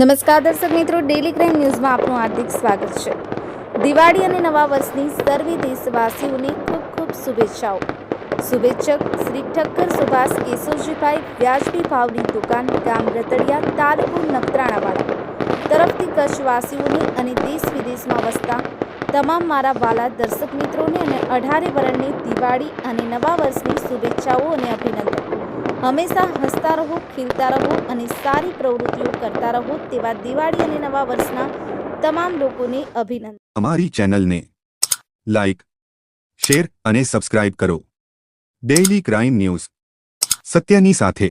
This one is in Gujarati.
નમસ્કાર દર્શક મિત્રો ડેલી ક્રાઇમ ન્યૂઝમાં આપનું હાર્દિક સ્વાગત છે. દિવાળી અને નવા વર્ષની સર્વે દેશવાસીઓને ખૂબ ખૂબ શુભેચ્છાઓ. શુભેચ્છક શ્રી ઠક્કર સુભાષ કેશવજીભાઈ વ્યાજબી ભાવની દુકાન, ગામ રતડિયા, તાલુકો નખત્રાણાવાળા તરફથી કચ્છવાસીઓને અને દેશ વિદેશમાં વસતા તમામ મારા વાલા દર્શક મિત્રોને અને અઢારે વરણની દિવાળી અને નવા વર્ષની શુભેચ્છાઓ અને અભિનંદન. હંમેશા હસતા રહો, ખીલતા રહો અને સારી પ્રવૃત્તિઓ કરતા રહો તેવા દિવાળી અને નવા વર્ષના તમામ લોકોને અભિનંદન. અમારી ચેનલને લાઇક શેર અને સબસ્ક્રાઇબ કરો. Daily crime news. સત્યની સાથે.